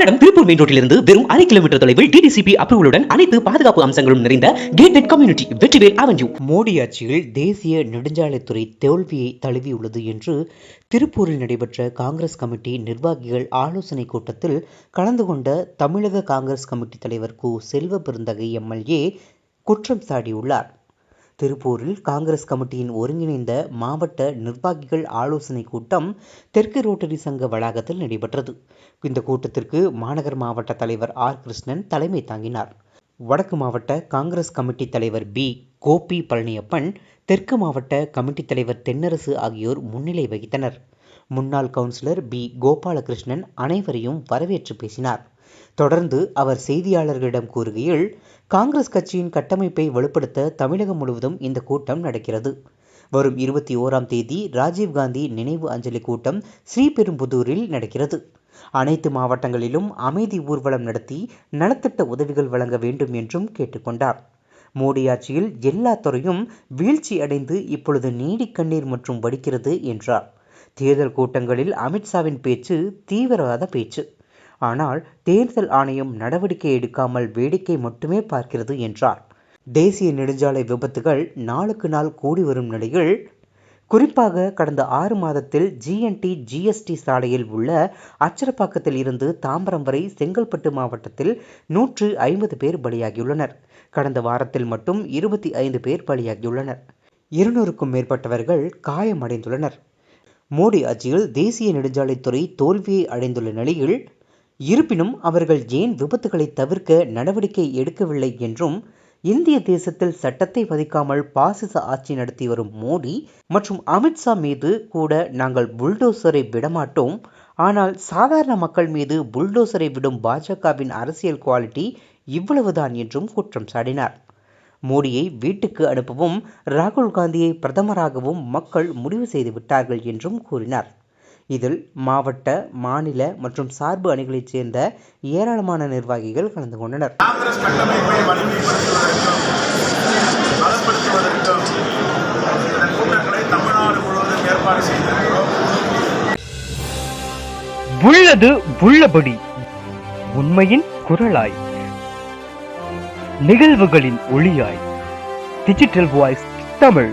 Palladam Tiruppur main ரோட்டிலிருந்து வெறும் அரை kilometre தொலைவில் டிடிசிபி அப்ரூவலுடன் அனைத்து பாதுகாப்பு அம்சங்களும் நிறைந்த gated community Vetrivel avenue Modi ஆட்சியில் தேசிய நெடுஞ்சாலைத்துறை தோல்வியை தழுவியுள்ளது என்று திருப்பூரில் நடைபெற்ற காங்கிரஸ் கமிட்டி நிர்வாகிகள் ஆலோசனை கூட்டத்தில் கலந்து கொண்ட தமிழக காங்கிரஸ் கமிட்டி தலைவர் கு செல்வ பெருந்தகை எம்எல்ஏ குற்றம் சாடியுள்ளார் திருப்பூரில் காங்கிரஸ் கமிட்டியின் ஒருங்கிணைந்த மாவட்ட நிர்வாகிகள் ஆலோசனை கூட்டம் தெற்கு ரோட்டரி சங்க வளாகத்தில் நடைபெற்றது. இந்த கூட்டத்திற்கு மாநகர் மாவட்ட தலைவர் ஆர். கிருஷ்ணன் தலைமை தாங்கினார். வடக்கு மாவட்ட காங்கிரஸ் கமிட்டி தலைவர் பி. கோபி பழனியப்பன் தெற்கு மாவட்ட கமிட்டி தலைவர் தென்னரசு ஆகியோர் முன்னிலை வகித்தனர். முன்னாள் கவுன்சிலர் பி. கோபாலகிருஷ்ணன் அனைவரையும் வரவேற்று பேசினார். தொடர்ந்து அவர் செய்தியாளர்களிடம் கூறுகையில் காங்கிரஸ் கட்சியின் கட்டமைப்பை வலுப்படுத்த தமிழகம் முழுவதும் இந்த கூட்டம் நடக்கிறது. வரும் இருபத்தி ஓராம் தேதி ராஜீவ்காந்தி நினைவு அஞ்சலி கூட்டம் ஸ்ரீபெரும்புதூரில் நடக்கிறது. அனைத்து மாவட்டங்களிலும் அமைதி ஊர்வலம் நடத்தி நலத்திட்ட உதவிகள் வழங்க வேண்டும் என்றும் கேட்டுக்கொண்டார். மோடி ஆட்சியில் எல்லா துறையும் வீழ்ச்சி அடைந்து இப்பொழுது நீடி கண்ணீர் மற்றும் வடிக்கிறது என்றார். தேர்தல் கூட்டங்களில் அமித்ஷாவின் பேச்சு தீவிரவாத பேச்சு. ஆனால் தேர்தல் ஆணையம் நடவடிக்கை எடுக்காமல் வேடிக்கை மட்டுமே பார்க்கிறது என்றார். தேசிய நெடுஞ்சாலை விபத்துகள் நாளுக்கு நாள் கூடி வரும் நிலையில் குறிப்பாக கடந்த ஆறு மாதத்தில் ஜிஎன்டி ஜிஎஸ்டி சாலையில் உள்ள அச்சரப்பாக்கத்தில் இருந்து தாம்பரம் வரை செங்கல்பட்டு மாவட்டத்தில் நூற்று ஐம்பது பேர் பலியாகியுள்ளனர். கடந்த வாரத்தில் மட்டும் இருபத்தி ஐந்து பேர் பலியாகியுள்ளனர். இருநூறுக்கும் மேற்பட்டவர்கள் காயமடைந்துள்ளனர். மோடி ஆட்சியில் தேசிய நெடுஞ்சாலைத்துறை தோல்வியை அடைந்துள்ள நிலையில் இருப்பினும் அவர்கள் ஏன் விபத்துகளை தவிர்க்க நடவடிக்கை எடுக்கவில்லை என்றும் இந்திய தேசத்தில் சட்டத்தை மதிக்காமல் பாசிச ஆட்சி நடத்தி வரும் மோடி மற்றும் அமித்ஷா மீது கூட நாங்கள் புல்டோசரை விடமாட்டோம். ஆனால் சாதாரண மக்கள் மீது புல்டோசரை விடும் பாஜகவின் அரசியல் குவாலிட்டி இவ்வளவுதான் என்றும் குற்றம் சாட்டினார். மோடியை வீட்டுக்கு அனுப்பவும் ராகுல் காந்தியை பிரதமராகவும் மக்கள் முடிவு செய்து விட்டார்கள் என்றும் கூறினார். இதில் மாவட்ட மாநில மற்றும் சார்பு அணிகளைச் சேர்ந்த ஏராளமான நிர்வாகிகள் கலந்து கொண்டனர். உள்ளது உள்ளபடி உண்மையின் குரலாய் நிகழ்வுகளின் ஒளியாய். Digital voice Tamil.